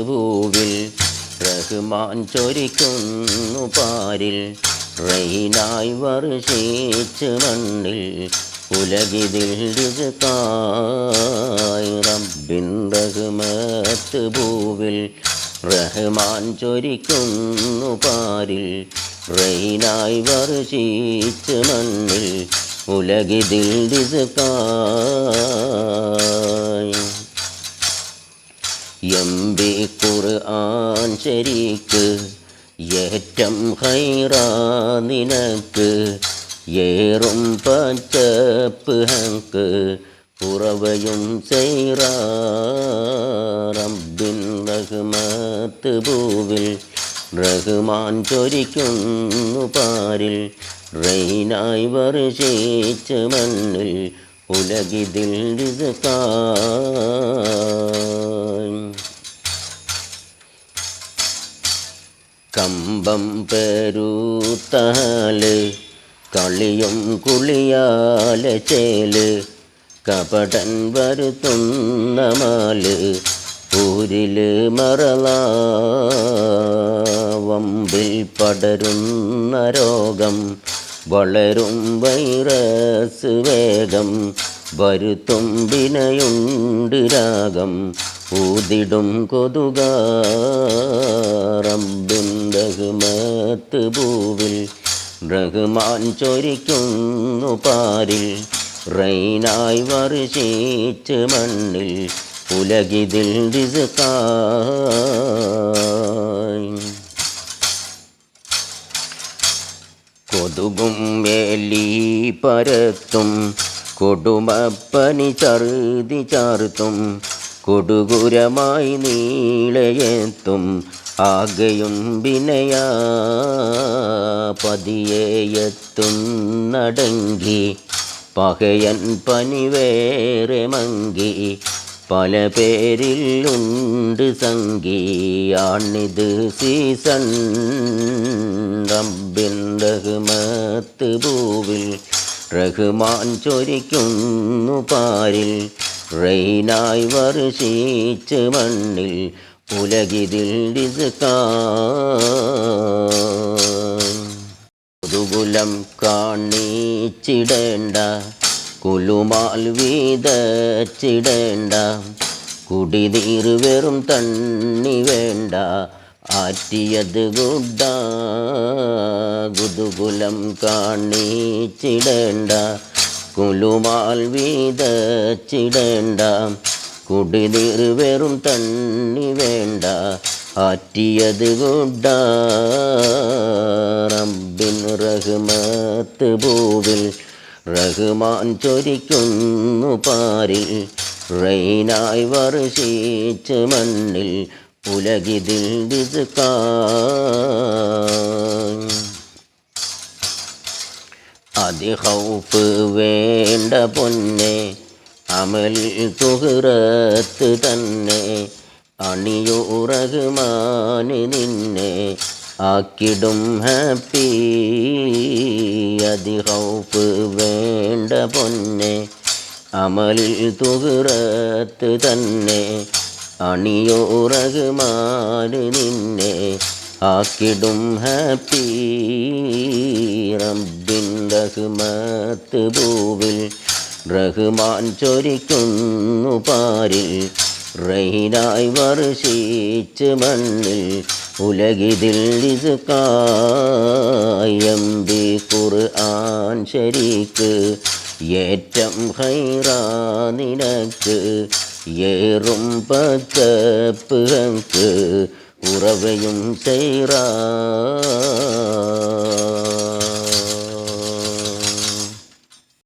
ഭൂവിൽ റഹ്മാൻ ചൊരിക്കുന്നു പാരിൽ റെയിനായി വർഷിച്ച് മണ്ണിൽ ഉലകിതിൽ രുചക്കായി ഭൂവിൽ റഹ്മാൻ ചൊരിക്കുന്നു പാരിൽ റെയിനായി വർഷിച്ച് മണ്ണിൽ ഉലകിതിൽ രുചക്കായി എംബി ഖുർആൻ ശരീക്ക് ഏറ്റം ഹൈറ നിനക്ക് ഏറും പച്ചപ്പ് ഹങ്ക് പുറവയും സൈറ റബ്ബിൻ റഹ്മത്ത് ഭൂവിൽ റഹ്മാൻ ചൊരിക്കുന്നു പാരിൽ റെയിനായി വർഷിച്ച് മണ്ണിൽ ഉലകിതിൽ രിസ്ക്കായി കമ്പം പെരുത്താൽ കളിയും കുളിയാല ചേൽ കപടൻ വരുത്തുന്ന മാൽ ഊരിൽ മറലാവമ്പിൽ പടരുന്ന രോഗം വളരും വൈറസ് വേഗം വരുത്തും വിനയുണ്ട് രാഗം. ഊതിടും കൊതുക റബ്ബിൻ റഹ്മത്ത് ഭൂവിൽ റഹ്മാൻ ചൊരിക്കുന്നു പാരിൽ റൈനായി വർഷിച്ച് മണ്ണിൽ ഉലകിതിൽ കൊതുകും വേലി പരത്തും കൊടുമപ്പനി ചറുതി ചാർത്തും കൊടുകുരമായി നീളയെത്തും ആകെയും വിനയാ പതിയെത്തും നടങ്കി പകയൻ പനി വേറെ മങ്കി പല പേരിൽ ഉണ്ട് സംഗിയാണിത് സീസൺ റബ്ബിൻ റഹ്മത്ത് ഭൂവിൽ റഹ്മാൻ ചൊരിക്കുന്നു പാരിൽ റെയിനായി വർഷിച്ച് മണ്ണിൽ ഉലകിതിൽ ഡിസ്കാൻ പുതുകുലം കാണിച്ചിടേണ്ട കുലുമാൽ വീതച്ചിടേണ്ട കുടിനീർ വെറും തണ്ണി വേണ്ട ആറ്റിയത് ഗുഡ ഗുതുകുലം കാണിച്ചിടേണ്ട കുലുമാൽ വീതച്ചിടേണ്ട കുടിനീർ വെറും തണ്ണി വേണ്ട. ആറ്റിയത് കൊണ്ട റബ്ബിൻ റഹ്മത്ത് ഭൂവിൽ റഹ്മാൻ ചൊരിക്കുന്നു പാരിൽ. റെയിനായി വർഷിച്ച് മണ്ണിൽ ഉലകിതിൽ ഡിസ്കാൻ അതിഹൗഫ് വേണ്ട പൊന്നെ. അമൽ തുഹറത്ത് തന്നെ. അണിയുറഹ്മാന് നിന്നെ ആക്കിടും ഹാപ്പി. അതിഹൗഫ് വേണ്ട പൊന്നെ. അമലിൽ തുഹറത്ത് തന്നെ. അണിയോറഹ്മാന് നിന്നെ ആക്കിടും ഹാപ്പി. റബ്ബിൻ റഹ്മത്ത് ഭൂവിൽ റഹ്മാൻ ചൊരിക്കുന്നു പാരിൽ റെയിനായി വർഷിച്ച് മണ്ണിൽ ഉലകിതിൽ ഇസ്കായമ്പി ഖുർആൻ ശരീക്ക്. ഏറ്റം ഹൈറ നിനക്ക് ഏറും പച്ചപ്പ് ഉറവയും ചെയ്റ